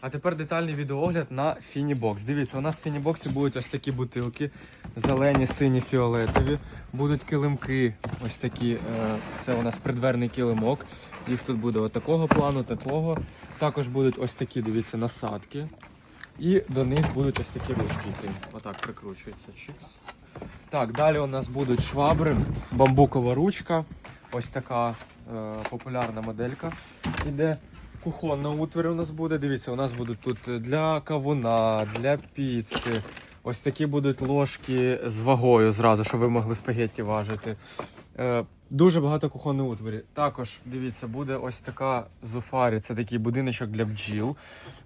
А тепер детальний відеоогляд на Фінібокс. Дивіться, у нас в Фінібоксі будуть ось такі бутилки, зелені, сині, фіолетові. Будуть килимки, ось такі. е, Це у нас придверний килимок. Їх тут буде от такого плану, такого. Також будуть ось такі, дивіться, насадки. І до них будуть ось такі ручки йти. Отак прикручується. Чикс. Так, далі у нас будуть швабри, бамбукова ручка. Ось така е, популярна моделька. Іде кухонна утвір у нас буде. Дивіться, у нас будуть тут для кавуна, для піци. Ось такі будуть ложки з вагою зразу, щоб ви могли спагетті важити. Е, дуже багато кухонної утворі. Також дивіться, буде ось така зуфарі, це такий будиночок для бджіл.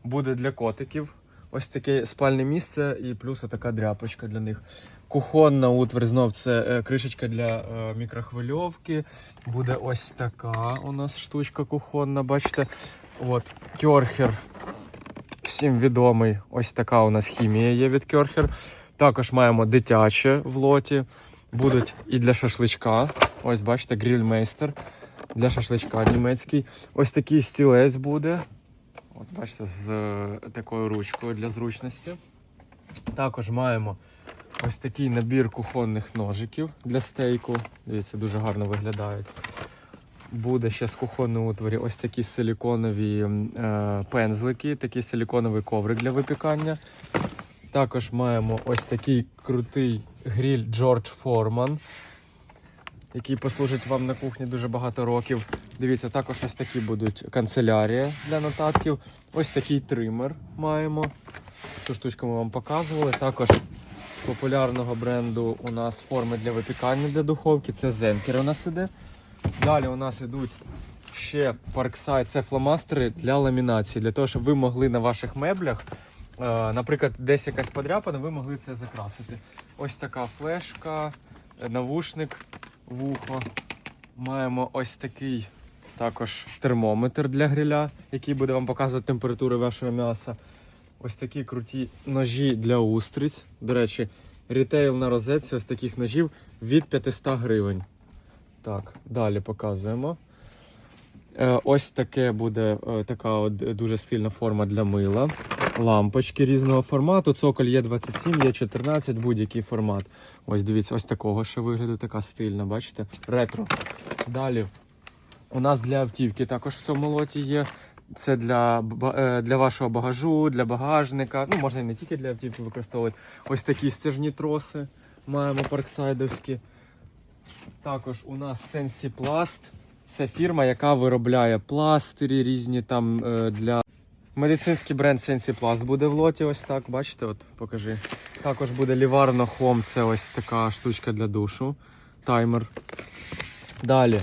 Буде для котиків. Ось таке спальне місце і плюс така дряпочка для них. Кухонна утвір знов це е, кришечка для е, мікрохвильовки. Буде ось така у нас штучка кухонна, бачите. От, кьорхер. Всім відомий. Ось така у нас хімія є від кьорхер. Також маємо дитяче в лоті. Будуть і для шашличка. Ось, бачите, грильмейстер для шашличка німецький. Ось такий стілець буде. От бачите, з е, такою ручкою для зручності. Також маємо ось такий набір кухонних ножиків для стейку. Дивіться, дуже гарно виглядають. Буде ще з кухонної утворі ось такі силіконові е, пензлики, такий силіконовий коврик для випікання. Також маємо ось такий крутий гріль George Foreman, який послужить вам на кухні дуже багато років. Дивіться, також ось такі будуть канцелярія для нотатків. Ось такий тример маємо. Цю штучку ми вам показували. Також популярного бренду у нас форми для випікання для духовки. Це Зенкер у нас іде. Далі у нас ідуть ще Parkside, це фломастери для ламінації, для того, щоб ви могли на ваших меблях, е, наприклад, десь якась подряпана, ви могли це закрасити. Ось така флешка, навушник, вухо. Маємо ось такий також термометр для гриля, який буде вам показувати температуру вашого м'яса. Ось такі круті ножі для устриць. До речі, рітейл на розетці ось таких ножів від 500 гривень. Так, далі показуємо. Е, ось таке буде е, така от дуже стильна форма для мила. Лампочки різного формату. Цоколь є 27, є 14, будь-який формат. Ось дивіться, ось такого ще вигляду, така стильна, бачите? Ретро. Далі. У нас для автівки також в цьому лоті є. Це для, е, для вашого багажу, для багажника. Ну, можна і не тільки для автівки використовувати. Ось такі стяжні троси маємо парксайдовські. Також у нас Sensi Plast. Це фірма, яка виробляє пластирі різні там е, для. Медицинський бренд Sensi буде в лоті. Ось так. Бачите, от покажи. Також буде Livarno Home, це ось така штучка для душу. Таймер. Далі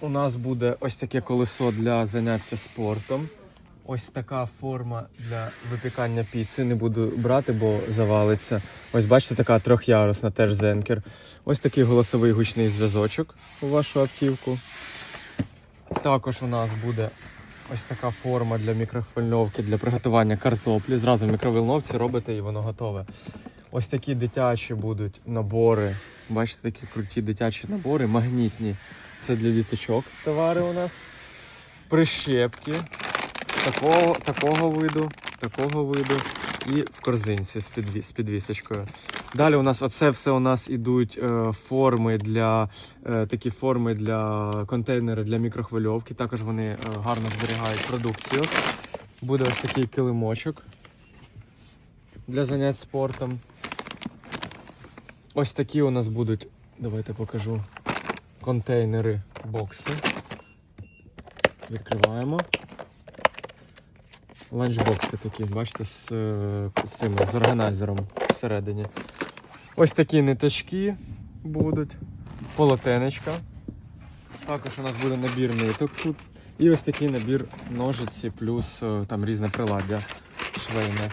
у нас буде ось таке колесо для заняття спортом. Ось така форма для випікання піци. Не буду брати, бо завалиться. Ось бачите, така трьохярусна, теж зенкер. Ось такий голосовий гучний зв'язочок у вашу автівку. Також у нас буде ось така форма для мікрохвильовки для приготування картоплі. Зразу в мікроволновці робите і воно готове. Ось такі дитячі будуть набори. Бачите, такі круті дитячі набори, магнітні. Це для діточок товари у нас. Прищепки такого, такого виду, такого виду і в корзинці з, підві, з підвісочкою. Далі у нас оце все у нас ідуть е, форми для е, такі форми для контейнери для мікрохвильовки. Також вони е, гарно зберігають продукцію. Буде ось такий килимочок для занять спортом. Ось такі у нас будуть, давайте покажу, контейнери бокси. Відкриваємо. Ланчбокси такі, бачите, з, е, з цим з органайзером всередині. Ось такі ниточки будуть, полотенечка. Також у нас буде набір ниток тут. І ось такий набір ножиці, плюс е, там різне приладдя швейне.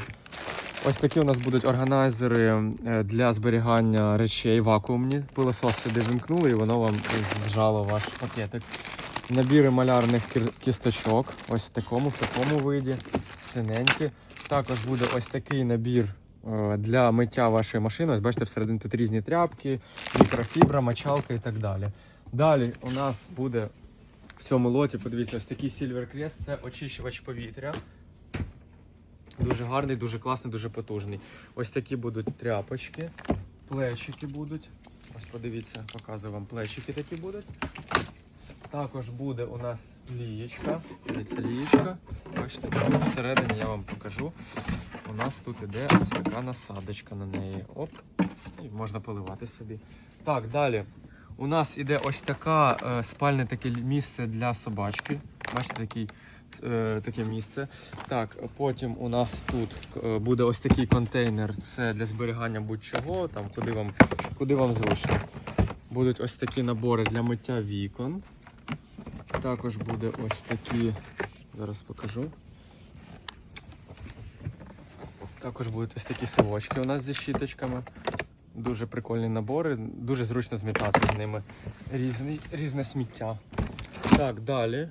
Ось такі у нас будуть органайзери е, для зберігання речей вакуумні. Пилосос сюди вимкнули і воно вам зжало ваш пакетик. Набіри малярних кісточок. Ось в такому, в такому виді. Синенькі. Також буде ось такий набір е, для миття вашої машини. Ось бачите, всередині тут різні тряпки, мікрофібра, мочалка і так далі. Далі у нас буде в цьому лоті, подивіться, ось такий Silver Crest, це очищувач повітря. Дуже гарний, дуже класний, дуже потужний. Ось такі будуть тряпочки, плечики будуть. Ось подивіться, показую вам плечики такі будуть. Також буде у нас лієчка. Дивіться, лієчка. Бачите, всередині я вам покажу. У нас тут іде ось така насадочка на неї. Оп. І можна поливати собі. Так, далі. У нас іде ось така е, спальне таке місце для собачки. Бачите, такий, е, таке місце. Так, потім у нас тут е, буде ось такий контейнер. Це для зберігання будь-чого, там куди вам, куди вам зручно. Будуть ось такі набори для миття вікон. Також буде ось такі. Зараз покажу. Також будуть ось такі совочки у нас зі щіточками. Дуже прикольні набори, дуже зручно змітати з ними різний, різне сміття. Так, далі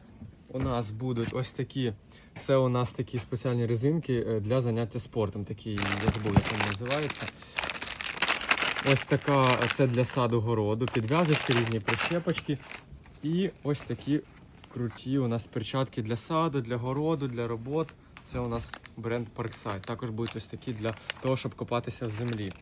у нас будуть ось такі. Це у нас такі спеціальні резинки е, для заняття спортом. Такі, я забув, як вони називаються. Ось така, це для саду городу, підв'язочки, різні прищепочки. І ось такі круті у нас перчатки для саду, для городу, для робот. Це у нас бренд Parkside. Також будуть ось такі для того, щоб копатися в землі.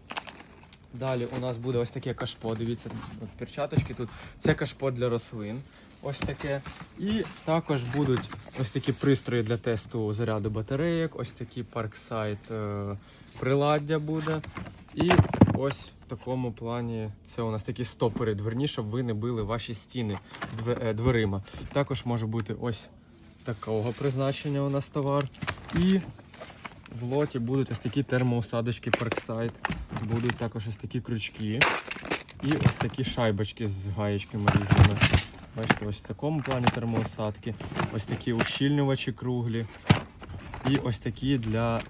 Далі у нас буде ось таке кашпо. Дивіться, от перчаточки тут. Це кашпо для рослин. Ось таке. І також будуть ось такі пристрої для тесту заряду батарейок, ось такі Parkside е, приладдя буде. І ось в такому плані це у нас такі стопори дверні, щоб ви не били ваші стіни е, дверима. Також може бути ось такого призначення у нас товар. І в лоті будуть ось такі термоусадочки Parkside. Будуть також ось такі крючки. І ось такі шайбочки з гаєчками різними. Бачите, ось в такому плані термоусадки. Ось такі ущільнювачі круглі. І ось такі для е,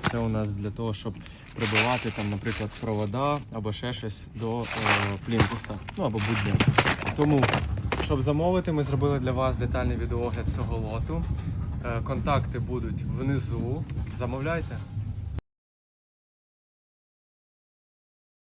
це у нас для того, щоб прибивати там, наприклад, провода або ще щось до е, плінтуса. Ну або будь-де. Тому, щоб замовити, ми зробили для вас детальний відеогляд цього лоту. Е, контакти будуть внизу. Замовляйте.